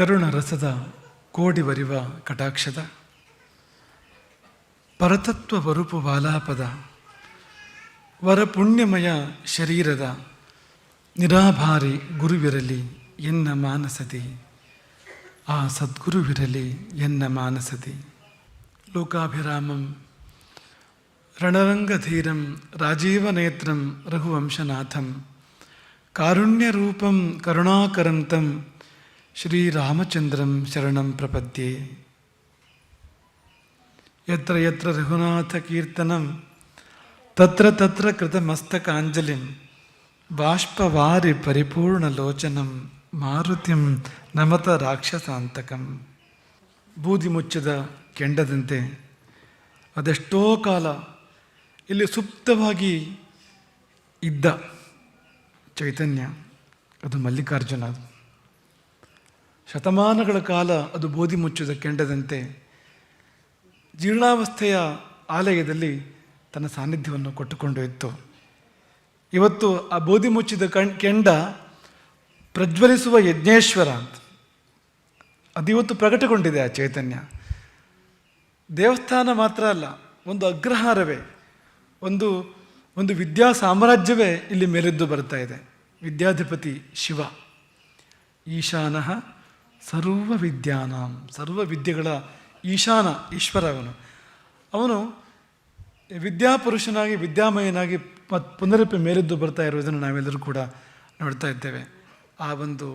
ಕರುಣ ರಸದ ಕೋಡಿ ಬರಿವ ಕಟಾಕ್ಷದ. ಪರತತ್ವ ವರುಪು ವಾಲಾಪದ. ವರ ಪುಣ್ಯಮಯ ಶರೀರದ ನಿರಾಭಾರಿ ಗುರುವಿರಲಿ ಎನ್ನ ಮಾನಸದಿ ಆ ಸದ್ಗುರುವಿರಲಿ ಎನ್ನ ಮಾನಸದಿ ಲೋಕಾಭಿರಾಮಂ ರಣರಂಗಧೀರಂ ರಾಜೀವನೇತ್ರಂ ರಘುವಂಶನಾಥಂ. ಕಾರುಣ್ಯರೂಪಂ ಕರುಣಾಕರಂತಂ ಶ್ರೀರಾಮಚಂದ್ರಂ ಶರಣಂ ಪ್ರಪದ್ಯೆ. ಯತ್ರ ಯತ್ರ ರಘುನಾಥ ಕೀರ್ತನಂ, ತತ್ರ ತತ್ರ ಕೃತಮಸ್ತಕಾಂಜಲಿಂ, ಬಾಷ್ಪವಾರಿ ಪರಿಪೂರ್ಣಲೋಚನಂ ಮಾರುತಿಂ ನಮತ ರಾಕ್ಷಸಾಂತಕಂ. ಬೂದಿ ಮುಚ್ಚದ ಕೆಂಡದಂತೆ ಅದೆಷ್ಟೋ ಕಾಲ ಇಲ್ಲಿ ಸುಪ್ತವಾಗಿ ಇದ್ದ ಚೈತನ್ಯ, ಅದು ಮಲ್ಲಿಕಾರ್ಜುನ. ಅದು ಶತಮಾನಗಳ ಕಾಲ ಅದು ಬೋಧಿ ಮುಚ್ಚಿದ ಕೆಂಡದಂತೆ. ಜೀರ್ಣಾವಸ್ಥೆಯ ಆಲಯದಲ್ಲಿ ತನ್ನ ಸಾನ್ನಿಧ್ಯವನ್ನು ಕೊಟ್ಟುಕೊಂಡು ಇತ್ತು. ಇವತ್ತು ಆ ಬೋಧಿ ಮುಚ್ಚಿದ ಕಣ್, ಕೆಂಡ ಪ್ರಜ್ವಲಿಸುವ ಯಜ್ಞೇಶ್ವರ ಅಂತ. ಅದು ಇವತ್ತು ಪ್ರಕಟಗೊಂಡಿದೆ ಆ ಚೈತನ್ಯ. ದೇವಸ್ಥಾನ ಮಾತ್ರ ಅಲ್ಲ, ಒಂದು ಅಗ್ರಹಾರವೇ, ಒಂದು ಒಂದು ವಿದ್ಯಾ ಸಾಮ್ರಾಜ್ಯವೇ ಇಲ್ಲಿ ಮೇಲೆದ್ದು ಬರ್ತಾ ಇದೆ. ವಿದ್ಯಾಧಿಪತಿ ಶಿವ. ಈಶಾನಃ ಸರ್ವ ವಿದ್ಯಾನಾಂ ಸರ್ವ ವಿದ್ಯೆಗಳ ಈಶಾನ ಈಶ್ವರ ಅವನು ಅವನು ವಿದ್ಯಾಪುರುಷನಾಗಿ, ವಿದ್ಯಾಮಯನಾಗಿ ಮತ್ತು ಪುನರಪಿ ಮೇಲೆದ್ದು ಬರ್ತಾ ಇರುವುದನ್ನು ನಾವೆಲ್ಲರೂ ಕೂಡ ನೋಡ್ತಾ ಇದ್ದೇವೆ. ಆ ಒಂದು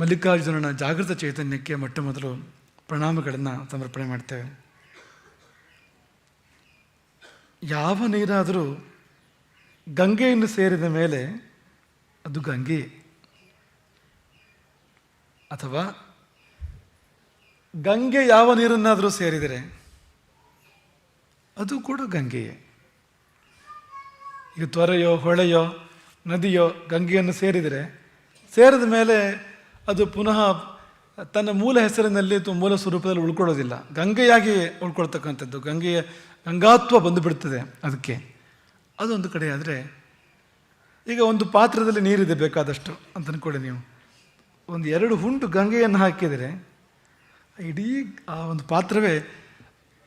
ಮಲ್ಲಿಕಾರ್ಜುನನ ಜಾಗೃತ ಚೈತನ್ಯಕ್ಕೆ ಮೊಟ್ಟ ಮೊದಲು ಪ್ರಣಾಮಗಳನ್ನು ಸಮರ್ಪಣೆ ಮಾಡ್ತೇವೆ. ಯಾವ ನೀರಾದರೂ ಗಂಗೆಯನ್ನು ಸೇರಿದ ಮೇಲೆ ಅದು ಗಂಗೆ ಅಥವಾ ಗಂಗೆ ಯಾವ ನೀರನ್ನಾದರೂ ಸೇರಿದರೆ ಅದು ಕೂಡ ಗಂಗೆಯೇ. ಈಗ ತೊರೆಯೋ, ಹೊಳೆಯೋ, ನದಿಯೋ ಗಂಗೆಯನ್ನು ಸೇರಿದರೆ ಸೇರಿದ ಮೇಲೆ ಅದು ಪುನಃ ತನ್ನ ಮೂಲ ಹೆಸರಿನಲ್ಲಿ ಮೂಲ ಸ್ವರೂಪದಲ್ಲಿ ಉಳ್ಕೊಳ್ಳೋದಿಲ್ಲ. ಗಂಗೆಯಾಗಿ ಉಳ್ಕೊಳ್ತಕ್ಕಂಥದ್ದು, ಗಂಗೆಯ ಗಂಗಾತ್ವ ಬಂದುಬಿಡ್ತದೆ ಅದಕ್ಕೆ. ಅದೊಂದು ಕಡೆ ಆದರೆ ಈಗ ಒಂದು ಪಾತ್ರದಲ್ಲಿ ನೀರಿದೆ ಬೇಕಾದಷ್ಟು ಅಂತ ಅಂದ್ಕೊಳ್ಳಿ ನೀವು. ಒಂದು ಎರಡು ಹುಂಡು ಗಂಗೆಯನ್ನು ಹಾಕಿದರೆ, ಇಡೀ ಆ ಒಂದು ಪಾತ್ರವೇ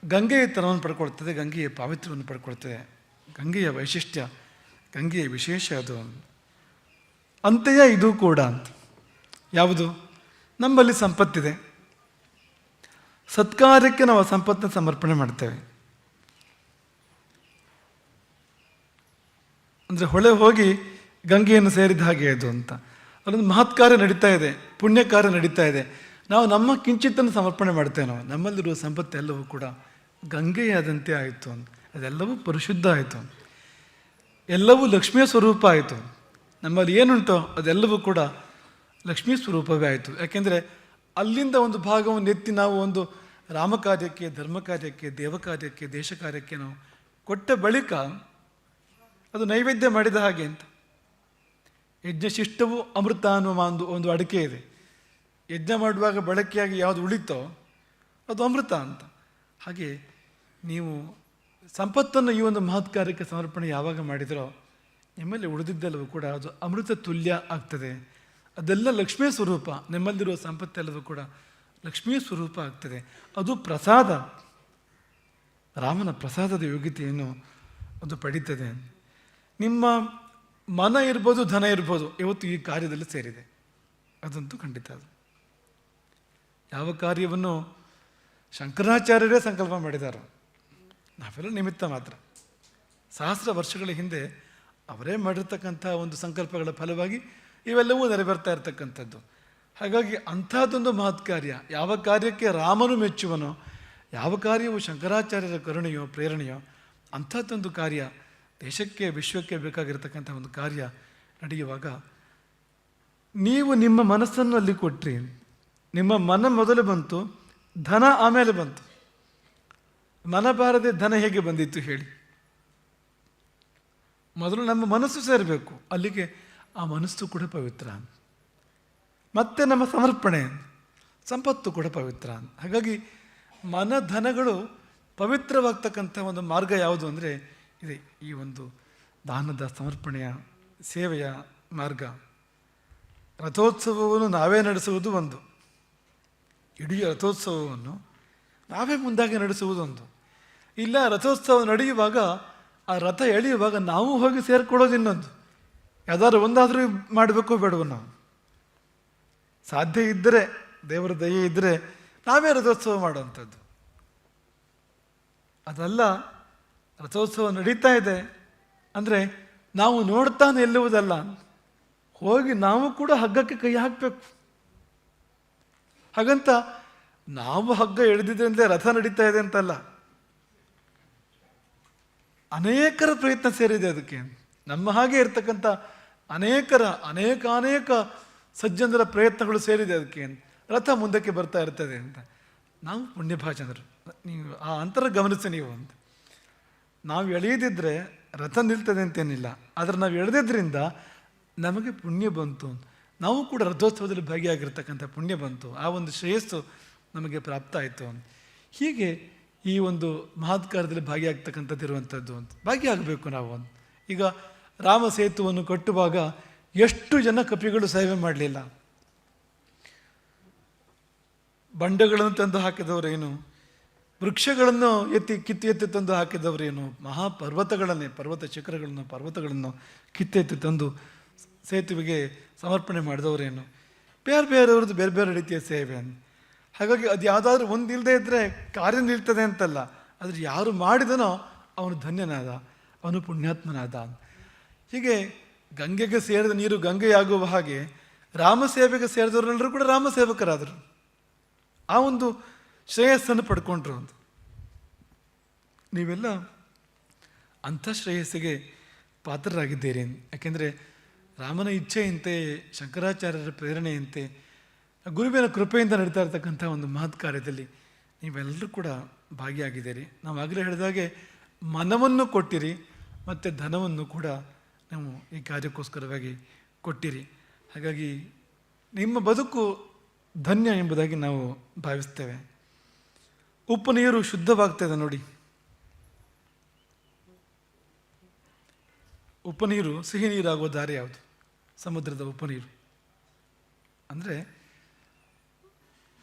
ಗಂಗೆಯ ತನವನ್ನು ಪಡ್ಕೊಳ್ತದೆ, ಗಂಗೆಯ ಪಾವಿತ್ರ್ಯವನ್ನು ಪಡ್ಕೊಳ್ತದೆ. ಗಂಗೆಯ ವೈಶಿಷ್ಟ್ಯ, ಗಂಗೆಯ ವಿಶೇಷ ಅದು. ಅಂತೆಯೇ ಇದು ಕೂಡ. ಅಂತ ಯಾವುದು? ನಮ್ಮಲ್ಲಿ ಸಂಪತ್ತಿದೆ. ಸತ್ಕಾರ್ಯಕ್ಕೆ ನಾವು ಸಂಪತ್ತನ್ನು ಸಮರ್ಪಣೆ ಮಾಡ್ತೇವೆ. ಅಂದರೆ ಹೊಳೆ ಹೋಗಿ ಗಂಗೆಯನ್ನು ಸೇರಿದ ಹಾಗೆ ಅದು ಅಂತ. ಅಲ್ಲೊಂದು ಮಹತ್ ಕಾರ್ಯ ನಡೀತಾ ಇದೆ ಪುಣ್ಯ ಕಾರ್ಯ ನಡೀತಾ ಇದೆ. ನಾವು ನಮ್ಮ ಕಿಂಚಿತ್ತನ್ನು ಸಮರ್ಪಣೆ ಮಾಡ್ತೇವೆ ನಾವು. ನಮ್ಮಲ್ಲಿರುವ ಸಂಪತ್ತೆಲ್ಲವೂ ಕೂಡ ಗಂಗೆಯಾದಂತೆ ಆಯಿತು ಅದೆಲ್ಲವೂ ಪರಿಶುದ್ಧ ಆಯಿತು ಎಲ್ಲವೂ ಲಕ್ಷ್ಮಿಯ ಸ್ವರೂಪ ಆಯಿತು. ನಮ್ಮಲ್ಲಿ ಏನುಂಟೋ ಅದೆಲ್ಲವೂ ಕೂಡ ಲಕ್ಷ್ಮೀ ಸ್ವರೂಪವೇ ಆಯಿತು. ಯಾಕೆಂದರೆ ಅಲ್ಲಿಂದ ಒಂದು ಭಾಗವನ್ನು ಎತ್ತಿ ನಾವು ಒಂದು ರಾಮ ಕಾರ್ಯಕ್ಕೆ ಧರ್ಮ ಕಾರ್ಯಕ್ಕೆ ದೇವ ಕಾರ್ಯಕ್ಕೆ ದೇಶ ಕಾರ್ಯಕ್ಕೆ ನಾವು ಕೊಟ್ಟ ಬಳಿಕ ಅದು ನೈವೇದ್ಯ ಮಾಡಿದ ಹಾಗೆ ಅಂತ. ಯಜ್ಞಶಿಷ್ಟವು ಅಮೃತ ಅನ್ನುವ ಒಂದು ಒಂದು ಅಡಿಕೆ ಇದೆ. ಯಜ್ಞ ಮಾಡುವಾಗ ಬಳಕೆಯಾಗಿ ಯಾವುದು ಉಳಿತೋ ಅದು ಅಮೃತ ಅಂತ. ಹಾಗೆ ನೀವು ಸಂಪತ್ತನ್ನು ಈ ಒಂದು ಮಹತ್ ಕಾರ್ಯಕ್ಕೆ ಸಮರ್ಪಣೆ ಯಾವಾಗ ಮಾಡಿದರೋ, ನಿಮ್ಮಲ್ಲಿ ಉಳಿದಿದ್ದೆಲ್ಲವೂ ಕೂಡ ಅದು ಅಮೃತ ತುಲ್ಯ ಆಗ್ತದೆ. ಅದೆಲ್ಲ ಲಕ್ಷ್ಮೀ ಸ್ವರೂಪ, ನಿಮ್ಮಲ್ಲಿರುವ ಸಂಪತ್ತೆಲ್ಲವೂ ಕೂಡ ಲಕ್ಷ್ಮೀ ಸ್ವರೂಪ ಆಗ್ತದೆ. ಅದು ಪ್ರಸಾದ, ರಾಮನ ಪ್ರಸಾದದ ಯೋಗ್ಯತೆಯನ್ನು ಅದು ಪಡೀತದೆ. ನಿಮ್ಮ ಮನ ಇರ್ಬೋದು, ಧನ ಇರ್ಬೋದು, ಇವತ್ತು ಈ ಕಾರ್ಯದಲ್ಲಿ ಸೇರಿದೆ. ಅದಂತೂ ಖಂಡಿತ ಅದು. ಯಾವ ಕಾರ್ಯವನ್ನು ಶಂಕರಾಚಾರ್ಯರೇ ಸಂಕಲ್ಪ ಮಾಡಿದ್ದಾರೆ ನಾವೆಲ್ಲ ನಿಮಿತ್ತ ಮಾತ್ರ. ಸಹಸ್ರ ವರ್ಷಗಳ ಹಿಂದೆ ಅವರೇ ಮಾಡಿರ್ತಕ್ಕಂಥ ಒಂದು ಸಂಕಲ್ಪಗಳ ಫಲವಾಗಿ ಇವೆಲ್ಲವೂ ನೆರವೇರ್ತಾ ಇರತಕ್ಕಂಥದ್ದು. ಹಾಗಾಗಿ ಅಂಥದ್ದೊಂದು ಮಹತ್ ಕಾರ್ಯ, ಯಾವ ಕಾರ್ಯಕ್ಕೆ ರಾಮನು ಮೆಚ್ಚುವನೋ, ಯಾವ ಕಾರ್ಯವು ಶಂಕರಾಚಾರ್ಯರ ಕರುಣೆಯೋ, ಪ್ರೇರಣೆಯೋ, ಅಂಥದ್ದೊಂದು ಕಾರ್ಯ ದೇಶಕ್ಕೆ, ವಿಶ್ವಕ್ಕೆ ಬೇಕಾಗಿರ್ತಕ್ಕಂಥ ಒಂದು ಕಾರ್ಯ ನಡೆಯುವಾಗ ನೀವು ನಿಮ್ಮ ಮನಸ್ಸನ್ನು ಅಲ್ಲಿ ಕೊಟ್ರಿ. ನಿಮ್ಮ ಮನ ಮೊದಲು ಬಂತು, ಧನ ಆಮೇಲೆ ಬಂತು. ಮನ ಬಾರದೆ ಧನ ಹೇಗೆ ಬಂದಿತ್ತು ಹೇಳಿ. ಮೊದಲು ನಮ್ಮ ಮನಸ್ಸು ಸೇರಬೇಕು. ಅಲ್ಲಿಗೆ ಆ ಮನಸ್ಸು ಕೂಡ ಪವಿತ್ರ. ಮತ್ತೆ ನಮ್ಮ ಸಮರ್ಪಣೆ, ಸಂಪತ್ತು ಕೂಡ ಪವಿತ್ರ. ಹಾಗಾಗಿ ಮನ ಧನಗಳು ಪವಿತ್ರವಾಗ್ತಕ್ಕಂಥ ಒಂದು ಮಾರ್ಗ ಯಾವುದು ಅಂದರೆ ಇದೆ ಈ ಒಂದು ದಾನದ ಸಮರ್ಪಣೆಯ ಸೇವೆಯ ಮಾರ್ಗ. ರಥೋತ್ಸವವನ್ನು ನಾವೇ ನಡೆಸುವುದು ಒಂದು. ಇಡೀ ರಥೋತ್ಸವವನ್ನು ನಾವೇ ಮುಂದಾಗಿ ನಡೆಸುವುದೊಂದು ಇಲ್ಲ, ರಥೋತ್ಸವ ನಡೆಯುವಾಗ ಆ ರಥ ಎಳೆಯುವಾಗ ನಾವು ಹೋಗಿ ಸೇರ್ಕೊಳ್ಳೋದು ಇನ್ನೊಂದು. ಯಾವ್ದಾದ್ರು ಒಂದಾದರೂ ಮಾಡಬೇಕು ಬೇಡವು ನಾವು. ಸಾಧ್ಯ ಇದ್ದರೆ, ದೇವರ ದಯೆ ಇದ್ದರೆ ನಾವೇ ರಥೋತ್ಸವ ಮಾಡುವಂಥದ್ದು. ಅದಲ್ಲ ರಥೋತ್ಸವ ನಡೀತಾ ಇದೆ. ಅಂದರೆ ನಾವು ನೋಡ್ತಾ ನಿಲ್ಲುವುದಲ್ಲ. ಹೋಗಿ ನಾವು ಕೂಡ ಹಗ್ಗಕ್ಕೆ ಕೈ ಹಾಕಬೇಕು. ಹಾಗಂತ ನಾವು ಹಗ್ಗ ಎಳೆದಿದ್ದರಿಂದ ರಥ ನಡೀತಾ ಇದೆ ಅಂತಲ್ಲ. ಅನೇಕರ ಪ್ರಯತ್ನ ಸೇರಿದೆ ಅದಕ್ಕೆ. ನಮ್ಮ ಹಾಗೆ ಇರ್ತಕ್ಕಂಥ ಅನೇಕರ, ಅನೇಕ ಅನೇಕ ಸಜ್ಜನರ ಪ್ರಯತ್ನಗಳು ಸೇರಿದೆ ಅದಕ್ಕೆ. ರಥ ಮುಂದಕ್ಕೆ ಬರ್ತಾ ಇರ್ತದೆ ಅಂತ. ನಾವು ಪುಣ್ಯಭಾಜನರು. ನೀವು ಆ ಅಂತರ ಗಮನಿಸಿ ನೀವು ಅಂತ. ನಾವು ಎಳೆಯದಿದ್ದರೆ ರಥ ನಿಲ್ತದೆ ಅಂತೇನಿಲ್ಲ. ಆದರೆ ನಾವು ಎಳೆದಿದ್ದರಿಂದ ನಮಗೆ ಪುಣ್ಯ ಬಂತು. ನಾವು ಕೂಡ ರಥೋತ್ಸವದಲ್ಲಿ ಭಾಗಿಯಾಗಿರ್ತಕ್ಕಂಥ ಪುಣ್ಯ ಬಂತು. ಆ ಒಂದು ಶ್ರೇಯಸ್ಸು ನಮಗೆ ಪ್ರಾಪ್ತ ಆಯಿತು. ಹೀಗೆ ಈ ಒಂದು ಮಹಾತ್ಕಾರದಲ್ಲಿ ಭಾಗಿಯಾಗ್ತಕ್ಕಂಥದ್ದು ಇರುವಂಥದ್ದು. ಅಂತ ಭಾಗಿಯಾಗಬೇಕು ನಾವು. ಈಗ ರಾಮ ಸೇತುವನ್ನು ಕಟ್ಟುವಾಗ ಎಷ್ಟು ಜನ ಕಪಿಗಳು ಸೇವೆ ಮಾಡಲಿಲ್ಲ. ಬಂಡೆಗಳನ್ನು ತಂದು ಹಾಕಿದವರೇನು? ವೃಕ್ಷಗಳನ್ನು ಎತ್ತಿ ಕಿತ್ತು ಎತ್ತಿ ತಂದು ಹಾಕಿದವರೇನು ಮಹಾಪರ್ವತಗಳನ್ನೇ, ಪರ್ವತ ಶಿಖರಗಳನ್ನು, ಪರ್ವತಗಳನ್ನು ಕಿತ್ತೆತ್ತಿ ತಂದು ಸೇತುವೆಗೆ ಸಮರ್ಪಣೆ ಮಾಡಿದವರೇನು ಬೇರೆ ಬೇರೆಯವ್ರದ್ದು ಬೇರೆ ಬೇರೆ ರೀತಿಯ ಸೇವೆ ಹಾಗಾಗಿ ಅದು ಯಾವುದಾದ್ರೂ ಒಂದು ಇಲ್ಲದೆ ಇದ್ದರೆ ಕಾರ್ಯ ನಿಲ್ತದೆ ಅಂತಲ್ಲ. ಆದರೆ ಯಾರು ಮಾಡಿದನೋ ಅವನು ಧನ್ಯನಾದ, ಅವನು ಪುಣ್ಯಾತ್ಮನಾದ ಹೀಗೆ ಗಂಗೆಗೆ ಸೇರಿದ ನೀರು ಗಂಗೆಯಾಗುವ ಹಾಗೆ ರಾಮ ಸೇವೆಗೆ ಸೇರಿದವರೆಲ್ಲರೂ ಕೂಡ ರಾಮ ಸೇವಕರಾದರು ಆ ಒಂದು ಶ್ರೇಯಸ್ಸನ್ನು ಪಡ್ಕೊಂಡ್ರು ಅಂತ. ನೀವೆಲ್ಲ ಅಂಥ ಶ್ರೇಯಸ್ಸಿಗೆ ಪಾತ್ರರಾಗಿದ್ದೀರಿ. ಯಾಕೆಂದರೆ ರಾಮನ ಇಚ್ಛೆಯಂತೆ, ಶಂಕರಾಚಾರ್ಯರ ಪ್ರೇರಣೆಯಂತೆ, ಗುರುವಿನ ಕೃಪೆಯಿಂದ ನಡೀತಾ ಇರತಕ್ಕಂಥ ಒಂದು ಮಹತ್ ಕಾರ್ಯದಲ್ಲಿ ನೀವೆಲ್ಲರೂ ಕೂಡ ಭಾಗಿಯಾಗಿದ್ದೀರಿ. ನಾವು ಆಗಲೇ ಹೇಳಿದಾಗೆ ಮನವನ್ನು ಕೊಟ್ಟಿರಿ, ಮತ್ತು ಧನವನ್ನು ಕೂಡ ನಾವು ಈ ಕಾರ್ಯಕ್ಕೋಸ್ಕರವಾಗಿ ಕೊಟ್ಟಿರಿ. ಹಾಗಾಗಿ ನಿಮ್ಮ ಬದುಕು ಧನ್ಯ ಎಂಬುದಾಗಿ ನಾವು ಭಾವಿಸ್ತೇವೆ. ಉಪ್ಪು ನೀರು ಶುದ್ಧವಾಗ್ತದೆ ನೋಡಿ. ಉಪ್ಪು ನೀರು, ಸಿಹಿ ನೀರಾಗುವ ದಾರಿ ಯಾವುದು? ಸಮುದ್ರದ ಉಪ್ಪು ನೀರು. ಅಂದರೆ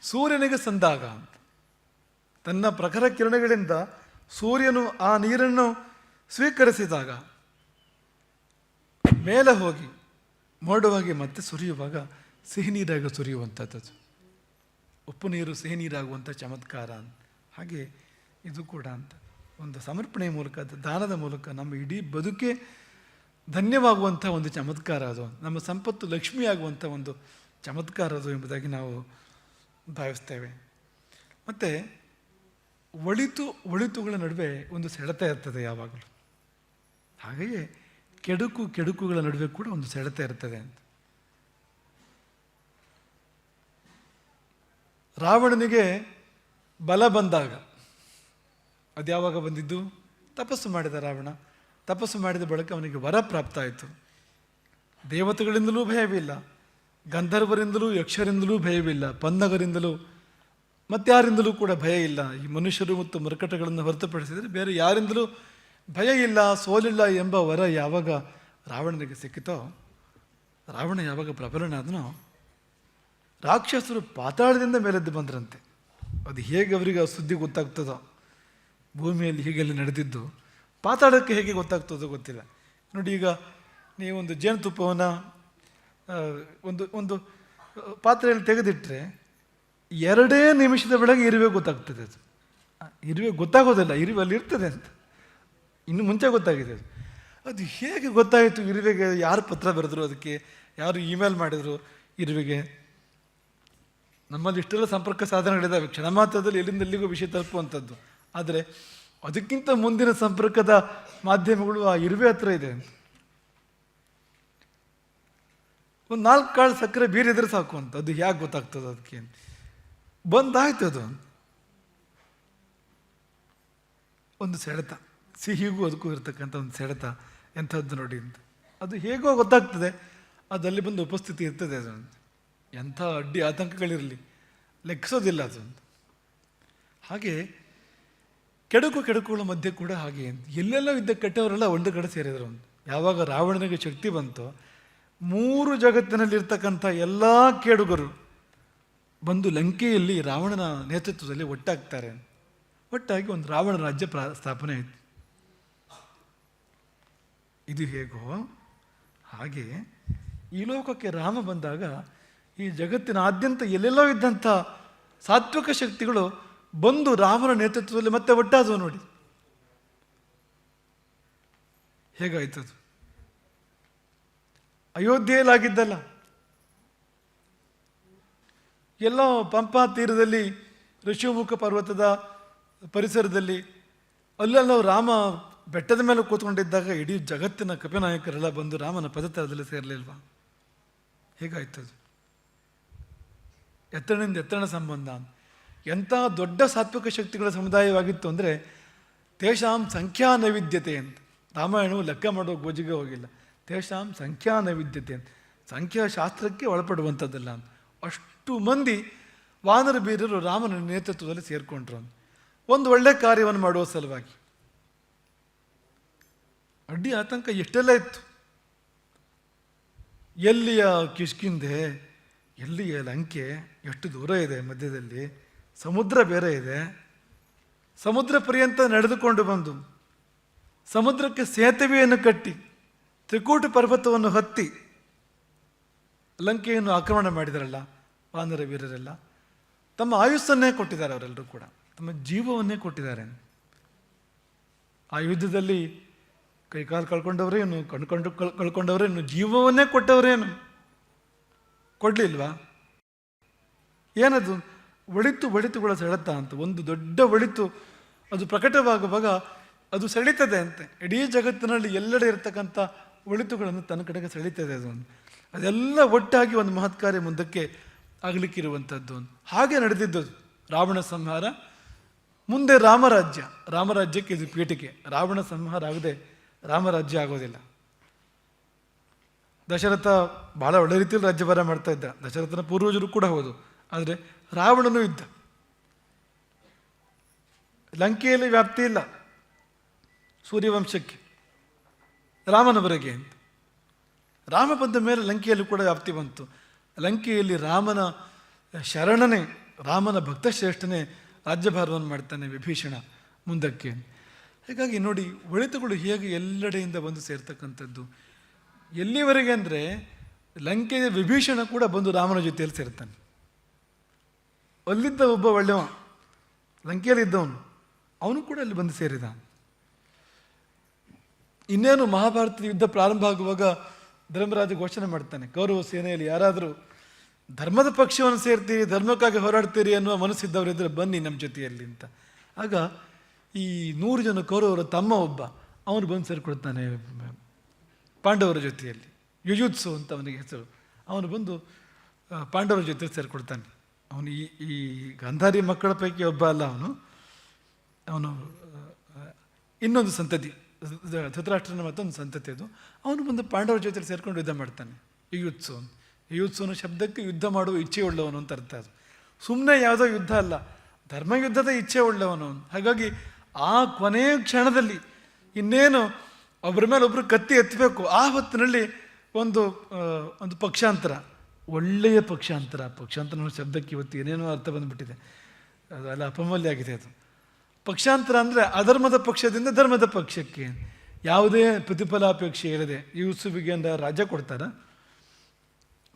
ಸೂರ್ಯನಿಗೆ ಸಂದಾಗ ತನ್ನ ಪ್ರಖರ ಕಿರಣಗಳಿಂದ ಸೂರ್ಯನು ಆ ನೀರನ್ನು ಸ್ವೀಕರಿಸಿದಾಗ ಮೇಲೆ ಹೋಗಿ ಮೋಡವಾಗಿ ಮತ್ತೆ ಸುರಿಯುವಾಗ ಸಿಹಿ ನೀರಾಗಿ ಸುರಿಯುವಂಥದ್ದು ಉಪ್ಪು ನೀರು, ಸಿಹಿ ನೀರಾಗುವಂಥ ಚಮತ್ಕಾರ ಅಂತ. ಹಾಗೆ ಇದು ಕೂಡ ಅಂತ. ಒಂದು ಸಮರ್ಪಣೆಯ ಮೂಲಕ ದಾನದ ಮೂಲಕ ನಮ್ಮ ಇಡೀ ಬದುಕೇ ಧನ್ಯವಾಗುವಂಥ ಒಂದು ಚಮತ್ಕಾರ ಅದು. ನಮ್ಮ ಸಂಪತ್ತು ಲಕ್ಷ್ಮಿಯಾಗುವಂಥ ಒಂದು ಚಮತ್ಕಾರ ಅದು ಎಂಬುದಾಗಿ ನಾವು ಭಾವಿಸ್ತೇವೆ. ಮತ್ತು ಒಳಿತು, ಒಳಿತುಗಳ ನಡುವೆ ಒಂದು ಸೆಳೆತ ಇರ್ತದೆ ಯಾವಾಗಲೂ. ಹಾಗೆಯೇ ಕೆಡುಕು, ಕೆಡುಕುಗಳ ನಡುವೆ ಕೂಡ ಒಂದು ಸೆಳೆತ ಇರ್ತದೆ ಅಂತ. ರಾವಣನಿಗೆ ಬಲ ಬಂದಾಗ ಅದು ಯಾವಾಗ ಬಂದಿದ್ದು? ತಪಸ್ಸು ಮಾಡಿದ ರಾವಣ. ತಪಸ್ಸು ಮಾಡಿದ ಬಳಿಕ ಅವನಿಗೆ ವರ ಪ್ರಾಪ್ತ ಆಯಿತು ದೇವತೆಗಳಿಂದಲೂ ಭಯವಿಲ್ಲ. ಗಂಧರ್ವರಿಂದಲೂ, ಯಕ್ಷರಿಂದಲೂ ಭಯವಿಲ್ಲ. ಪನ್ನಗರಿಂದಲೂ, ಮತ್ತಾರಿಂದಲೂ ಕೂಡ ಭಯ ಇಲ್ಲ. ಈ ಮನುಷ್ಯರು ಮತ್ತು ಮರ್ಕಟಗಳನ್ನು ಹೊರತುಪಡಿಸಿದರೆ ಬೇರೆ ಯಾರಿಂದಲೂ ಭಯ ಇಲ್ಲ, ಸೋಲಿಲ್ಲ ಎಂಬ ವರ ಯಾವಾಗ ರಾವಣನಿಗೆ ಸಿಕ್ಕಿತೋ, ರಾವಣ ಯಾವಾಗ ಪ್ರಬಲನಾದನೋ, ರಾಕ್ಷಸರು ಪಾತಾಳದಿಂದ ಮೇಲೆದ್ದು ಬಂದ್ರಂತೆ. ಅದು ಹೇಗೆ ಅವರಿಗೆ ಆ ಸುದ್ದಿ ಗೊತ್ತಾಗ್ತದೋ, ಭೂಮಿಯಲ್ಲಿ ಹೀಗೆಲ್ಲ ನಡೆದಿದ್ದು ಪಾತಾಡೋಕ್ಕೆ ಹೇಗೆ ಗೊತ್ತಾಗ್ತದೋ ಗೊತ್ತಿಲ್ಲ. ನೋಡಿ ಈಗ ನೀವೊಂದು ಜೇನುತುಪ್ಪವನ್ನು ಒಂದು ಒಂದು ಪಾತ್ರೆಯಲ್ಲಿ ತೆಗೆದಿಟ್ಟರೆ ಎರಡೇ ನಿಮಿಷದ ಬೆಳಗ್ಗೆ ಇರುವೆ ಗೊತ್ತಾಗ್ತದೆ ಅದು. ಇರುವೆ ಗೊತ್ತಾಗೋದಿಲ್ಲ ಇರುವೆ ಅಲ್ಲಿ ಇರ್ತದೆ ಅಂತ. ಇನ್ನು ಮುಂಚೆ ಗೊತ್ತಾಗಿದೆ ಅದು. ಅದು ಹೇಗೆ ಗೊತ್ತಾಯಿತು ಇರುವೆಗೆ? ಯಾರು ಪತ್ರ ಬರೆದ್ರು ಅದಕ್ಕೆ? ಯಾರು ಇಮೇಲ್ ಮಾಡಿದರು ಇರುವೆಗೆ? ನಮ್ಮಲ್ಲಿ ಇಷ್ಟೆಲ್ಲ ಸಂಪರ್ಕ ಸಾಧನಗಳಿದ್ದಾವೆ ಕ್ಷಣ ಮಾತ್ರದಲ್ಲಿ ಎಲ್ಲಿಂದ ಎಲ್ಲಿಗೂ ವಿಷಯ ತಲುಪುವಂಥದ್ದು. ಆದರೆ ಅದಕ್ಕಿಂತ ಮುಂದಿನ ಸಂಪರ್ಕದ ಮಾಧ್ಯಮಗಳು ಆ ಇರುವೆ ಹತ್ರ ಇದೆ ಒಂದು ನಾಲ್ಕು ಕಾಳು ಸಕ್ಕರೆ ಬೀರಿದ್ರೆ ಸಾಕು ಅಂತ. ಅದು ಹೇಗೆ ಗೊತ್ತಾಗ್ತದೆ ಅದಕ್ಕೆ ಬಂದಾಯ್ತು ಅದು. ಒಂದು ಸೆಳೆತ. ಸಿಹಿಗೂ ಅದಕ್ಕೂ ಇರ್ತಕ್ಕಂಥ ಒಂದು ಸೆಳೆತ. ಎಂಥದ್ದು ನೋಡಿ ಅಂತ. ಅದು ಹೇಗೋ ಗೊತ್ತಾಗ್ತದೆ. ಅದಲ್ಲಿ ಬಂದು ಉಪಸ್ಥಿತಿ ಇರ್ತದೆ ಅದು ಅಂತ. ಎಂಥ ಅಡ್ಡಿ ಆತಂಕಗಳಿರಲಿ. ಲೆಕ್ಕಿಸೋದಿಲ್ಲ ಅದೊಂದು. ಹಾಗೆ ಕೆಡುಕು ಕೆಡುಕುಗಳ ಮಧ್ಯೆ ಕೂಡ ಹಾಗೆ. ಎಲ್ಲೆಲ್ಲ ಇದ್ದ ಕೆಟ್ಟವರೆಲ್ಲ ಒಂದು ಕಡೆ ಸೇರಿದ್ರು. ಒಂದು ಯಾವಾಗ ರಾವಣನಿಗೆ ಶಕ್ತಿ ಬಂತೋ, ಮೂರು ಜಗತ್ತಿನಲ್ಲಿರ್ತಕ್ಕಂಥ ಎಲ್ಲ ಕೇಡುಗರು ಬಂದು ಲಂಕೆಯಲ್ಲಿ ರಾವಣನ ನೇತೃತ್ವದಲ್ಲಿ ಒಟ್ಟಾಗ್ತಾರೆ. ಒಟ್ಟಾಗಿ ಒಂದು ರಾವಣ ರಾಜ್ಯ ಪ್ರಾ, ಸ್ಥಾಪನೆ ಆಯಿತು. ಇದು ಹೇಗೋ ಹಾಗೆ ಈ ಲೋಕಕ್ಕೆ ರಾಮ ಬಂದಾಗ ಈ ಜಗತ್ತಿನಾದ್ಯಂತ ಎಲ್ಲೆಲ್ಲೋ ಇದ್ದಂಥ ಸಾತ್ವಿಕ ಶಕ್ತಿಗಳು ಬಂದು ರಾಮನ ನೇತೃತ್ವದಲ್ಲಿ ಮತ್ತೆ ಒಟ್ಟಾದವು ನೋಡಿ. ಹೇಗಾಯ್ತದು ಅಯೋಧ್ಯೆಯಲ್ಲಾಗಿದ್ದಲ್ಲ. ಎಲ್ಲೋ ಪಂಪಾ ತೀರದಲ್ಲಿ, ಋಷಿಮುಖ ಪರ್ವತದ ಪರಿಸರದಲ್ಲಿ, ಅಲ್ಲೆಲ್ಲ ರಾಮ ಬೆಟ್ಟದ ಮೇಲೆ ಕೂತ್ಕೊಂಡಿದ್ದಾಗ ಇಡೀ ಜಗತ್ತಿನ ಕಪಿನಾಯಕರೆಲ್ಲ ಬಂದು ರಾಮನ ಪದತರದಲ್ಲಿ ಸೇರಲಿಲ್ವಾ? ಹೇಗಾಯ್ತದು ಎತ್ತರದಿಂದ ಎತ್ತರಣ ಸಂಬಂಧ. ಎಂಥ ದೊಡ್ಡ ಸಾತ್ವಿಕ ಶಕ್ತಿಗಳ ಸಮುದಾಯವಾಗಿತ್ತು ಅಂದರೆ ತೇಷಾಂ ಸಂಖ್ಯಾ ನೈವಿದ್ಯತೆ ಅಂತ. ರಾಮಾಯಣವು ಲೆಕ್ಕ ಮಾಡೋ ಗೋಜಿಗೆ ಹೋಗಿಲ್ಲ. ತೇಷಾಂ ಸಂಖ್ಯಾ ನೈವಿದ್ಯತೆ ಅಂತ. ಸಂಖ್ಯಾಶಾಸ್ತ್ರಕ್ಕೆ ಒಳಪಡುವಂಥದ್ದಲ್ಲ ಅಂತ. ಅಷ್ಟು ಮಂದಿ ವಾನರ ಬೀರರು ರಾಮನ ನೇತೃತ್ವದಲ್ಲಿ ಸೇರಿಕೊಂಡ್ರು ಒಂದು ಒಳ್ಳೆ ಕಾರ್ಯವನ್ನು ಮಾಡುವ ಸಲುವಾಗಿ. ಅಡ್ಡಿ ಆತಂಕ ಎಷ್ಟೆಲ್ಲ ಇತ್ತು. ಎಲ್ಲಿಯ ಕಿಷ್ಕಿಂದೆ ಎಲ್ಲಿಯ ಲಂಕೆ ಎಷ್ಟು ದೂರ ಇದೆ ಮಧ್ಯದಲ್ಲಿ. ಸಮುದ್ರ ಬೇರೆ ಇದೆ. ಸಮುದ್ರ ಪರ್ಯಂತ ನಡೆದುಕೊಂಡು ಬಂದು, ಸಮುದ್ರಕ್ಕೆ ಸೇತುವೆಯನ್ನು ಕಟ್ಟಿ, ತ್ರಿಕೂಟ ಪರ್ವತವನ್ನು ಹತ್ತಿ, ಲಂಕೆಯನ್ನು ಆಕ್ರಮಣ ಮಾಡಿದಾರಲ್ಲ ವಾನರ ವೀರರೆಲ್ಲ. ತಮ್ಮ ಆಯುಸ್ಸನ್ನೇ ಕೊಟ್ಟಿದ್ದಾರೆ ಅವರೆಲ್ಲರೂ ಕೂಡ. ತಮ್ಮ ಜೀವವನ್ನೇ ಕೊಟ್ಟಿದ್ದಾರೆ. ಆ ಯುದ್ಧದಲ್ಲಿ ಕೈಕಾಲು ಕಳ್ಕೊಂಡವರೇನು ಕಣ್ಕೊಂಡು ಕಳ್ ಇನ್ನು ಜೀವವನ್ನೇ ಕೊಟ್ಟವ್ರೇನು? ಕೊಡ್ಲಿಲ್ವಾ? ಏನದು? ಒಳಿತು ಒಳಿತುಗಳ ಸೆಳೆತ ಅಂತ, ಒಂದು ದೊಡ್ಡ ಒಳಿತು, ಅದು ಪ್ರಕಟವಾಗುವಾಗ ಅದು ಸೆಳೀತದೆ ಅಂತೆ. ಇಡೀ ಜಗತ್ತಿನಲ್ಲಿ ಎಲ್ಲೆಡೆ ಇರತಕ್ಕಂಥ ಒಳಿತುಗಳನ್ನು ತನ್ನ ಕಡೆಗೆ ಸೆಳೀತದೆ ಅದು ಅದೆಲ್ಲ ಒಟ್ಟಾಗಿ ಒಂದು ಮಹತ್ಕಾರ್ಯ ಮುಂದಕ್ಕೆ ಆಗಲಿಕ್ಕಿರುವಂಥದ್ದು ಒಂದು. ಹಾಗೆ ನಡೆದಿದ್ದದು ರಾವಣ ಸಂಹಾರ, ಮುಂದೆ ರಾಮರಾಜ್ಯ. ರಾಮರಾಜ್ಯಕ್ಕೆ ಇದು ಪೀಠಿಕೆ. ರಾವಣ ಸಂಹಾರ ಆಗದೆ ರಾಮರಾಜ್ಯ ಆಗೋದಿಲ್ಲ. ದಶರಥ ಬಹಳ ಒಳ್ಳೆ ರೀತಿಯಲ್ಲಿ ರಾಜ್ಯಭಾರ ಮಾಡ್ತಾ ಇದ್ದ. ದಶರಥನ ಪೂರ್ವಜರು ಕೂಡ ಹೌದು. ಆದರೆ ರಾವಣನೂ ಇದ್ದ. ಲಂಕೆಯಲ್ಲಿ ವ್ಯಾಪ್ತಿ ಇಲ್ಲ. ಸೂರ್ಯವಂಶಕ್ಕೆ. ರಾಮನವರೆಗೆ ಅಂತ. ರಾಮ ಬಂದ ಮೇಲೆ ಲಂಕೆಯಲ್ಲಿ ಕೂಡ ವ್ಯಾಪ್ತಿ ಬಂತು. ಲಂಕೆಯಲ್ಲಿ ರಾಮನ ಶರಣನೇ, ರಾಮನ ಭಕ್ತಶ್ರೇಷ್ಠನೇ ರಾಜ್ಯಭಾರವನ್ನು ಮಾಡ್ತಾನೆ ವಿಭೀಷಣ ಮುಂದಕ್ಕೆ. ಹೀಗಾಗಿ ನೋಡಿ, ಒಳಿತುಗಳು ಹೇಗೆ ಎಲ್ಲೆಡೆಯಿಂದ ಬಂದು ಸೇರ್ತಕ್ಕಂಥದ್ದು. ಎಲ್ಲಿವರೆಗೆ ಅಂದರೆ ಲಂಕೆಯ ವಿಭೀಷಣ ಕೂಡ ಬಂದು ರಾಮನ ಜೊತೆಯಲ್ಲಿ ಸೇರ್ತಾನೆ. ಅಲ್ಲಿದ್ದ ಒಬ್ಬ ಒಳ್ಳೆಯವ ಲಂಕೆಯಲ್ಲಿದ್ದವನು, ಅವನು ಕೂಡ ಅಲ್ಲಿ ಬಂದು ಸೇರಿದ. ಇನ್ನೇನು ಮಹಾಭಾರತದ ಯುದ್ಧ ಪ್ರಾರಂಭ ಆಗುವಾಗ ಧರ್ಮರಾಜ ಘೋಷಣೆ ಮಾಡ್ತಾನೆ ಕೌರವ ಸೇನೆಯಲ್ಲಿ ಯಾರಾದರೂ ಧರ್ಮದ ಪಕ್ಷವನ್ನು ಸೇರ್ತೀರಿ, ಧರ್ಮಕ್ಕಾಗಿ ಹೋರಾಡ್ತೀರಿ ಅನ್ನುವ ಮನಸ್ಸಿದ್ದವರಿದ್ದರೆ ಬನ್ನಿ ನಮ್ಮ ಜೊತೆಯಲ್ಲಿ ಅಂತ. ಆಗ ಈ ನೂರು ಜನ ಕೌರವರು ತಮ್ಮ ಒಬ್ಬ, ಅವನು ಬಂದು ಸೇರಿಕೊಡ್ತಾನೆ ಪಾಂಡವರ ಜೊತೆಯಲ್ಲಿ, ಯುಜುತ್ಸು ಅಂತ ಅವನಿಗೆ ಹೆಸರು. ಅವನು ಬಂದು ಪಾಂಡವರ ಜೊತೆ ಸೇರಿಕೊಡ್ತಾನೆ. ಅವನು ಈ ಈ ಗಾಂಧಾರಿ ಮಕ್ಕಳ ಪೈಕಿ ಒಬ್ಬ ಅಲ್ಲ ಅವನು. ಅವನು ಇನ್ನೊಂದು ಸಂತತಿ ಧೃತರಾಷ್ಟ್ರನ ಮತ್ತೊಂದು ಸಂತತಿ ಅದು. ಅವನು ಬಂದು ಪಾಂಡವರ ಜೊತೆ ಸೇರಿಕೊಂಡು ಯುದ್ಧ ಮಾಡ್ತಾನೆ. ಯುಯುತ್ಸು ಯುಯುತ್ಸು ಅನ್ನೋ ಶಬ್ದಕ್ಕೆ ಯುದ್ಧ ಮಾಡುವ ಇಚ್ಛೆ ಉಳ್ಳವನು ಅಂತ ಅರ್ಥ ಅದು. ಸುಮ್ಮನೆ ಯಾವುದೋ ಯುದ್ಧ ಅಲ್ಲ, ಧರ್ಮಯುದ್ಧದ ಇಚ್ಛೆ ಉಳ್ಳವನು. ಹಾಗಾಗಿ ಆ ಕೊನೆಯ ಕ್ಷಣದಲ್ಲಿ ಇನ್ನೇನು ಒಬ್ಬರ ಮೇಲೆ ಒಬ್ಬರು ಕತ್ತಿ ಎತ್ತಬೇಕು ಆ ಹೊತ್ತಿನಲ್ಲಿ ಒಂದು ಒಂದು ಪಕ್ಷಾಂತರ, ಒಳ್ಳೆಯ ಪಕ್ಷಾಂತರ ಪಕ್ಷಾಂತರ ಅನ್ನೋ ಶಬ್ದಕ್ಕೆ ಇವತ್ತು ಏನೇನೋ ಅರ್ಥ ಬಂದುಬಿಟ್ಟಿದೆ. ಅದು ಅಲ್ಲ ಅಪಮೂಲ್ಯ ಆಗಿದೆ ಅದು. ಪಕ್ಷಾಂತರ ಅಂದರೆ ಅಧರ್ಮದ ಪಕ್ಷದಿಂದ ಧರ್ಮದ ಪಕ್ಷಕ್ಕೆ. ಯಾವುದೇ ಪ್ರತಿಫಲಾಪೇಕ್ಷೆ ಇರದೆ ಯೂಸುಫಿಗೆ ಅಂದ ರಾಜ್ಯ ಕೊಡ್ತಾರ.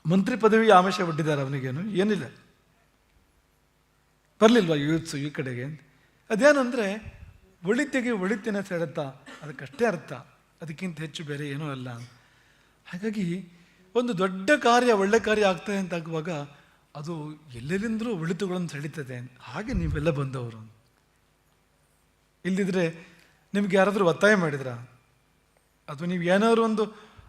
ಮಂತ್ರಿ ಪದವಿ ಆಮಿಷ ಬಿಟ್ಟಿದ್ದಾರೆ ಅವನಿಗೇನು, ಏನಿಲ್ಲ. ಬರಲಿಲ್ವಾ ಯೂತ್ಸು ಈ ಕಡೆಗೆ? ಅದೇನಂದರೆ, ಒಳಿತಿಗೆ ಒಳಿತಿನ ಸೆಳೆತ, ಅದಕ್ಕಷ್ಟೇ ಅರ್ಥ. ಅದಕ್ಕಿಂತ ಹೆಚ್ಚು ಬೇರೆ ಏನೂ ಅಲ್ಲ ಹಾಗಾಗಿ ಒಂದು ದೊಡ್ಡ ಕಾರ್ಯ ಒಳ್ಳೆ ಕಾರ್ಯ ಆಗ್ತದೆ ಅಂತ ಆಗುವಾಗ ಅದು ಎಲ್ಲೆಲ್ಲಿಂದಲೂ ಒಳಿತುಗಳನ್ನು ಸೆಳೀತದೆ ಹಾಗೆ ನೀವೆಲ್ಲ ಬಂದವರು. ಇಲ್ಲದಿದ್ದರೆ ನಿಮ್ಗೆ ಯಾರಾದರೂ ಒತ್ತಾಯ ಮಾಡಿದ್ರಾ? ಅಥವಾ ನೀವು ಏನಾದ್ರು ಒಂದು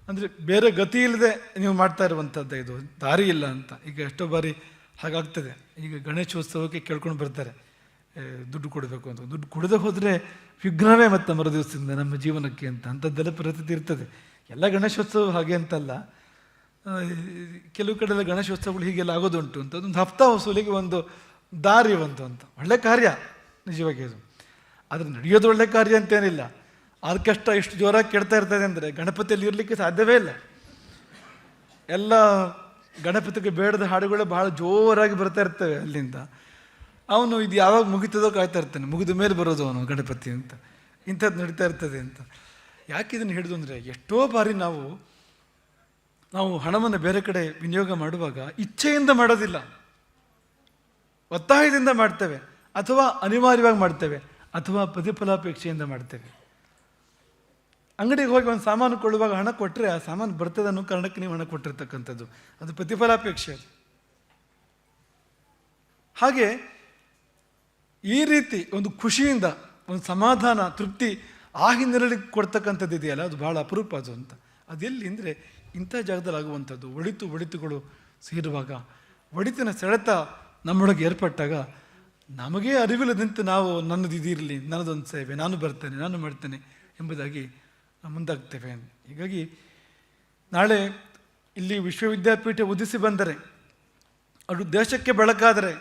ಅಂದರೆ ಬೇರೆ ಗತಿ ಇಲ್ಲದೆ ನೀವು ಮಾಡ್ತಾ ಇರುವಂಥದ್ದು ಇದು, ದಾರಿ ಇಲ್ಲ ಅಂತ. ಈಗ ಎಷ್ಟೋ ಬಾರಿ ಹಾಗಾಗ್ತದೆ. ಈಗ ಗಣೇಶೋತ್ಸವಕ್ಕೆ ಕೇಳ್ಕೊಂಡು ಬರ್ತಾರೆ. ದುಡ್ಡು ಕೊಡಬೇಕು ಅಂತ. ದುಡ್ಡು ಕೊಡದೆ ಹೋದರೆ ವಿಘ್ನವೇ ಮತ್ತೆ ಮರುದಿವಸದಿಂದ ನಮ್ಮ ಜೀವನಕ್ಕೆ ಅಂತ. ಅಂಥದ್ದೆಲ್ಲ ಪರಿಸ್ಥಿತಿ ಇರ್ತದೆ. ಎಲ್ಲ ಗಣೇಶೋತ್ಸವ ಹಾಗೆ ಅಂತಲ್ಲ. ಕೆಲವು ಕಡೆಲ್ಲ ಗಣೇಶೋತ್ಸವಗಳು ಹೀಗೆಲ್ಲ ಆಗೋದುಂಟು ಅಂತ. ಅದೊಂದು ಹಫ್ತಾ ವಸೂಲಿಗೆ ಒಂದು ದಾರಿ ಬಂತು ಅಂತ. ಒಳ್ಳೆ ಕಾರ್ಯ, ನಿಜವಾಗಿ ಅದು. ಆದರೆ ನಡೆಯೋದು ಒಳ್ಳೆ ಕಾರ್ಯ ಅಂತೇನಿಲ್ಲ. ಆರ್ಕೆಸ್ಟ್ರ ಎಷ್ಟು ಜೋರಾಗಿ ಕೆಡ್ತಾ ಇರ್ತದೆ ಅಂದರೆ ಗಣಪತಿಯಲ್ಲಿ ಇರಲಿಕ್ಕೆ ಸಾಧ್ಯವೇ ಇಲ್ಲ. ಎಲ್ಲ ಗಣಪತಿಗೆ ಬೇಡದ ಹಾಡುಗಳು ಭಾಳ ಜೋರಾಗಿ ಬರ್ತಾ ಇರ್ತವೆ ಅಲ್ಲಿಂದ. ಅವನು ಇದು ಯಾವಾಗ ಮುಗಿತದೋ ಕಾಯ್ತಾ ಇರ್ತಾನೆ. ಮುಗಿದ ಮೇಲೆ ಬರೋದು ಅವನು, ಗಣಪತಿ ಅಂತ. ಇಂಥದ್ದು ನಡೀತಾ ಇರ್ತದೆ ಅಂತ. ಯಾಕೆ ಇದನ್ನು ಹಿಡಿದು ಅಂದರೆ, ಎಷ್ಟೋ ಬಾರಿ ನಾವು ನಾವು ಹಣವನ್ನು ಬೇರೆ ಕಡೆ ವಿನಿಯೋಗ ಮಾಡುವಾಗ ಇಚ್ಛೆಯಿಂದ ಮಾಡೋದಿಲ್ಲ. ಒತ್ತಾಯದಿಂದ ಮಾಡ್ತೇವೆ, ಅಥವಾ ಅನಿವಾರ್ಯವಾಗಿ ಮಾಡ್ತೇವೆ, ಅಥವಾ ಪ್ರತಿಫಲಾಪೇಕ್ಷೆಯಿಂದ ಮಾಡ್ತೇವೆ. ಅಂಗಡಿಗೆ ಹೋಗಿ ಒಂದು ಸಾಮಾನು ಕೊಳ್ಳುವಾಗ ಹಣ ಕೊಟ್ಟರೆ ಆ ಸಾಮಾನು ಬರ್ತದೆ ಅನ್ನೋ ಕಾರಣಕ್ಕೆ ನೀವು ಹಣ ಕೊಟ್ಟಿರ್ತಕ್ಕಂಥದ್ದು. ಅದು ಪ್ರತಿಫಲಾಪೇಕ್ಷೆ ಹಾಗೆ ಈ ರೀತಿ ಒಂದು ಖುಷಿಯಿಂದ, ಒಂದು ಸಮಾಧಾನ, ತೃಪ್ತಿ ಆ ಹಿನ್ನೆಲೆಯಲ್ಲಿ ಕೊಡ್ತಕ್ಕಂಥದ್ದು ಇದೆಯಲ್ಲ? ಅದು ಭಾಳ ಅಪರೂಪ ಅದು ಅಂತ. ಅದೆಲ್ಲಿ ಅಂದರೆ ಇಂಥ ಜಾಗದಲ್ಲಿ ಆಗುವಂಥದ್ದು. ಒಳಿತು ಒಳಿತುಗಳು ಸೇರುವಾಗ ಒಡಿತನ ಸೆಳೆತ ನಮ್ಮೊಳಗೆ ಏರ್ಪಟ್ಟಾಗ ನಮಗೇ ಅರಿವಿಲ್ಲದಂತೆ ನಾವು ನನ್ನದು ಇದಿರಲಿ, ನನ್ನದೊಂದು ಸೇವೆ, ನಾನು ಬರ್ತೇನೆ, ನಾನು ಮಾಡ್ತೇನೆ ಎಂಬುದಾಗಿ ಮುಂದಾಗ್ತೇವೆ. ಹೀಗಾಗಿ ನಾಳೆ ಇಲ್ಲಿ ವಿಶ್ವವಿದ್ಯಾಪೀಠ ಉದಿಸಿ ಬಂದರೆ, ಅದು ದೇಶಕ್ಕೆ ಬೆಳಕಾದರೆ,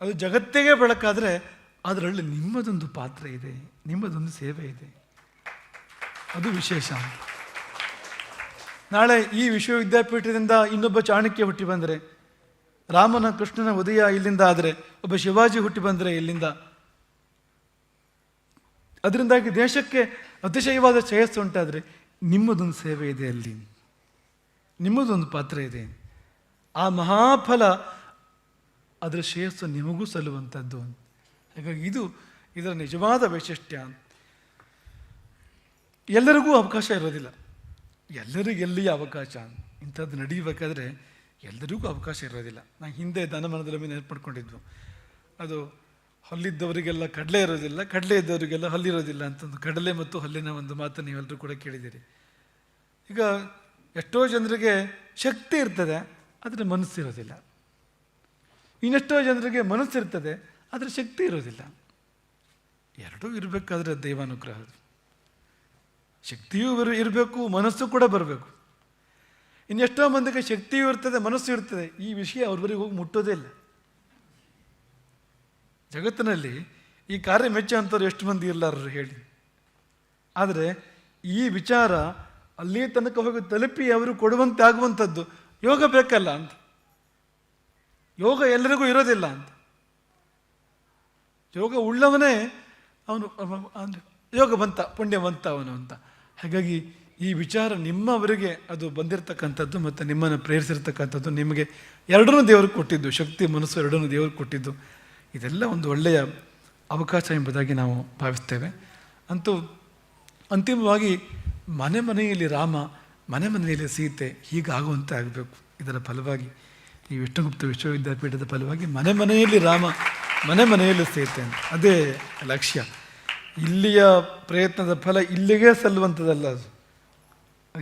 ಅದು ಜಗತ್ತಿಗೆ ಬೆಳಕಾದರೆ ಅದರಲ್ಲಿ ನಿಮ್ಮದೊಂದು ಪಾತ್ರ ಇದೆ, ನಿಮ್ಮದೊಂದು ಸೇವೆ ಇದೆ. ಅದು ವಿಶೇಷ. ನಾಳೆ ಈ ವಿಶ್ವವಿದ್ಯಾಪೀಠದಿಂದ ಇನ್ನೊಬ್ಬ ಚಾಣಕ್ಯ ಹುಟ್ಟಿ ಬಂದರೆ, ರಾಮನ ಕೃಷ್ಣನ ಉದಯ ಇಲ್ಲಿಂದ ಆದರೆ, ಒಬ್ಬ ಶಿವಾಜಿ ಹುಟ್ಟಿ ಬಂದರೆ ಇಲ್ಲಿಂದ. ಅದರಿಂದಾಗಿ ದೇಶಕ್ಕೆ ಅತಿಶಯವಾದ ಶ್ರೇಯಸ್ಸು ಉಂಟಾದರೆ ನಿಮ್ಮದೊಂದು ಸೇವೆ ಇದೆ ಅಲ್ಲಿ. ನಿಮ್ಮದೊಂದು ಪಾತ್ರ ಇದೆ. ಆ ಮಹಾಫಲ ಅದರ ಶ್ರೇಯಸ್ಸು ನಿಮಗೂ ಸಲ್ಲುವಂಥದ್ದು ಹಾಗಾಗಿ ಇದು ಇದರ ನಿಜವಾದ ವೈಶಿಷ್ಟ್ಯ. ಎಲ್ಲರಿಗೂ ಅವಕಾಶ ಇರೋದಿಲ್ಲ. ಎಲ್ಲರಿಗೂ ಎಲ್ಲಿಯ ಅವಕಾಶ? ಇಂಥದ್ದು ನಡೀಬೇಕಾದ್ರೆ ಎಲ್ಲರಿಗೂ ಅವಕಾಶ ಇರೋದಿಲ್ಲ. ನಾನು ಹಿಂದೆ ದನಮನದಲ್ಲಿ ಮಾಡ್ಕೊಂಡಿದ್ವು ಅದು ಹಲ್ಲಿದ್ದವರಿಗೆಲ್ಲ ಕಡಲೆ ಇರೋದಿಲ್ಲ, ಕಡಲೆ ಇದ್ದವರಿಗೆಲ್ಲ ಹಲ್ಲಿರೋದಿಲ್ಲ ಅಂತಂದು ಕಡಲೆ ಮತ್ತು ಹಲ್ಲಿನ ಒಂದು ಮಾತು ನೀವೆಲ್ಲರೂ ಕೂಡ ಕೇಳಿದ್ದೀರಿ. ಈಗ ಎಷ್ಟೋ ಜನರಿಗೆ ಶಕ್ತಿ ಇರ್ತದೆ, ಆದರೆ ಮನಸ್ಸಿರೋದಿಲ್ಲ. ಇನ್ನೆಷ್ಟೋ ಜನರಿಗೆ ಮನಸ್ಸಿರ್ತದೆ ಆದರೆ ಶಕ್ತಿ ಇರೋದಿಲ್ಲ. ಎರಡೂ ಇರಬೇಕಾದ್ರೆ ದೈವಾನುಗ್ರಹ. ಶಕ್ತಿಯೂ ಬರ, ಇರಬೇಕು, ಮನಸ್ಸು ಕೂಡ ಬರಬೇಕು. ಇನ್ನೆಷ್ಟೋ ಮಂದಿಗೆ ಶಕ್ತಿಯೂ ಇರ್ತದೆ, ಮನಸ್ಸು ಇರ್ತದೆ. ಈ ವಿಷಯ ಅವ್ರವರಿಗೆ ಹೋಗಿ ಮುಟ್ಟೋದೇ ಇಲ್ಲ. ಜಗತ್ತಿನಲ್ಲಿ ಈ ಕಾರ್ಯ ಮೆಚ್ಚ ಅಂಥವ್ರು ಎಷ್ಟು ಮಂದಿ ಇರಲಾರರು ಹೇಳಿ. ಆದರೆ ಈ ವಿಚಾರ ಅಲ್ಲಿ ತನಕ ಹೋಗಿ ತಲುಪಿ ಅವರು ಕೊಡುವಂತೆ ಆಗುವಂಥದ್ದು ಯೋಗ ಬೇಕಲ್ಲ ಅಂತ. ಯೋಗ ಎಲ್ಲರಿಗೂ ಇರೋದಿಲ್ಲ ಅಂತ. ಯೋಗ ಉಳ್ಳವನೇ ಅವನು ಯೋಗವಂತ ಯೋಗ ಬಂತ ಪುಣ್ಯವಂತ ಅವನು ಅಂತ. ಹಾಗಾಗಿ ಈ ವಿಚಾರ ನಿಮ್ಮವರಿಗೆ ಅದು ಬಂದಿರತಕ್ಕಂಥದ್ದು ಮತ್ತು ನಿಮ್ಮನ್ನು ಪ್ರೇರಿಸಿರ್ತಕ್ಕಂಥದ್ದು ನಿಮಗೆ ಎರಡನ್ನೂ ದೇವರು ಕೊಟ್ಟಿದ್ದು, ಶಕ್ತಿ, ಮನಸ್ಸು ಎರಡನ್ನೂ ದೇವರು ಕೊಟ್ಟಿದ್ದು. ಇದೆಲ್ಲ ಒಂದು ಒಳ್ಳೆಯ ಅವಕಾಶ ಎಂಬುದಾಗಿ ನಾವು ಭಾವಿಸ್ತೇವೆ. ಅಂತೂ ಅಂತಿಮವಾಗಿ ಮನೆ ಮನೆಯಲ್ಲಿ ರಾಮ, ಮನೆ ಮನೆಯಲ್ಲಿ ಸೀತೆ ಹೀಗಾಗುವಂತೆ ಆಗಬೇಕು. ಇದರ ಫಲವಾಗಿ ಈ ವಿಷ್ಣುಗುಪ್ತ ವಿಶ್ವವಿದ್ಯಾಪೀಠದ ಫಲವಾಗಿ ಮನೆ ಮನೆಯಲ್ಲಿ ರಾಮ ಮನೆ ಮನೆಯಲ್ಲಿ ಸೇರ್ತೇನೆ. ಅದೇ ಲಕ್ಷ್ಯ. ಇಲ್ಲಿಯ ಪ್ರಯತ್ನದ ಫಲ ಇಲ್ಲಿಗೆ ಸಲ್ಲುವಂಥದ್ದಲ್ಲ ಅದು.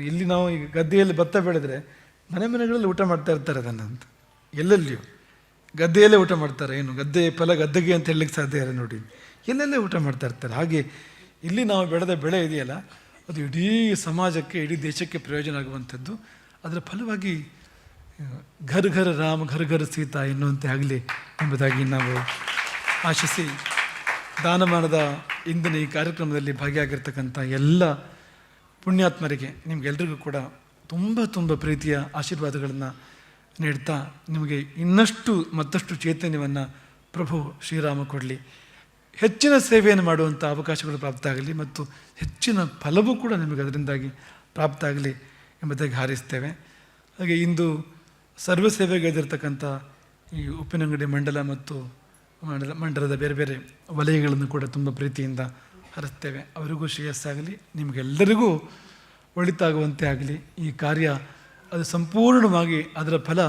ಇಲ್ಲಿ ನಾವು ಈಗ ಗದ್ದೆಯಲ್ಲಿ ಭತ್ತ ಬೆಳೆದ್ರೆ ಮನೆ ಮನೆಗಳಲ್ಲಿ ಊಟ ಮಾಡ್ತಾ ಇರ್ತಾರೆ ಅಂತ. ಎಲ್ಲೆಲ್ಲಿಯೂ. ಗದ್ದೆಯಲ್ಲೇ ಊಟ ಮಾಡ್ತಾರೆ. ಏನು ಗದ್ದೆ ಫಲ ಗದ್ದೆಗೆ ಅಂತ ಹೇಳಲಿಕ್ಕೆ ಸಾಧ್ಯ ಇಲ್ಲ ನೋಡಿ. ಎಲ್ಲೆಲ್ಲೇ ಊಟ ಮಾಡ್ತಾ ಇರ್ತಾರೆ. ಹಾಗೆ ಇಲ್ಲಿ ನಾವು ಬೆಳೆದ ಬೆಳೆ ಇದೆಯಲ್ಲ, ಅದು ಇಡೀ ಸಮಾಜಕ್ಕೆ, ಇಡೀ ದೇಶಕ್ಕೆ ಪ್ರಯೋಜನ ಆಗುವಂಥದ್ದು. ಅದರ ಫಲವಾಗಿ ಘರ್ ಘರ್ ರಾಮ್ ಘರ್ ಘರ್ ಸೀತಾ ಎನ್ನುವಂತೆ ಆಗಲಿ ಎಂಬುದಾಗಿ ನಾವು ಆಶಿಸಿ ದಾನಮಾನದ ಇಂದಿನ ಈ ಕಾರ್ಯಕ್ರಮದಲ್ಲಿ ಭಾಗಿಯಾಗಿರ್ತಕ್ಕಂಥ ಎಲ್ಲ ಪುಣ್ಯಾತ್ಮರಿಗೆ ನಿಮಗೆಲ್ರಿಗೂ ಕೂಡ ತುಂಬ ತುಂಬ ಪ್ರೀತಿಯ ಆಶೀರ್ವಾದಗಳನ್ನು ನೀಡ್ತಾ ನಿಮಗೆ ಇನ್ನಷ್ಟು ಮತ್ತಷ್ಟು ಚೈತನ್ಯವನ್ನು ಪ್ರಭು ಶ್ರೀರಾಮ ಕೊಡಲಿ. ಹೆಚ್ಚಿನ ಸೇವೆಯನ್ನು ಮಾಡುವಂಥ ಅವಕಾಶಗಳು ಪ್ರಾಪ್ತ ಆಗಲಿ ಮತ್ತು ಹೆಚ್ಚಿನ ಫಲವೂ ಕೂಡ ನಿಮಗೆ ಅದರಿಂದಾಗಿ ಪ್ರಾಪ್ತ ಆಗಲಿ ಎಂಬುದಾಗಿ ಹಾರೈಸ್ತೇವೆ. ಹಾಗೆ ಇಂದು ಸರ್ವ ಸೇವೆಗೈದಿರ್ತಕ್ಕಂಥ ಈ ಉಪ್ಪಿನಂಗಡಿ ಮಂಡಲ ಮತ್ತು ಮಂಡಲ, ಮಂಡಲದ ಬೇರೆ ಬೇರೆ ವಲಯಗಳನ್ನು ಕೂಡ ತುಂಬ ಪ್ರೀತಿಯಿಂದ ಹರಿಸ್ತೇವೆ. ಅವರಿಗೂ ಶ್ರೇಯಸ್ಸಾಗಲಿ, ನಿಮಗೆಲ್ಲರಿಗೂ ಒಳಿತಾಗುವಂತೆ ಆಗಲಿ. ಈ ಕಾರ್ಯ ಅದು ಸಂಪೂರ್ಣವಾಗಿ ಅದರ ಫಲ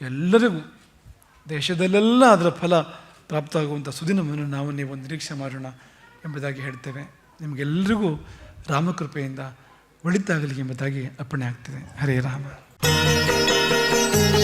ಎಲ್ಲರಿಗೂ, ದೇಶದಲ್ಲೆಲ್ಲ ಅದರ ಫಲ ಪ್ರಾಪ್ತವಾಗುವಂಥ ಸುದಿನವನ್ನು ನಾವು ನೀವು ನಿರೀಕ್ಷೆ ಮಾಡೋಣ ಎಂಬುದಾಗಿ ಹೇಳ್ತೇವೆ. ನಿಮಗೆಲ್ಲರಿಗೂ ರಾಮಕೃಪೆಯಿಂದ ಒಳಿತಾಗಲಿ ಎಂಬುದಾಗಿ ಅರ್ಪಣೆ ಆಗ್ತದೆ ಹರೇ ರಾಮ. Thank you.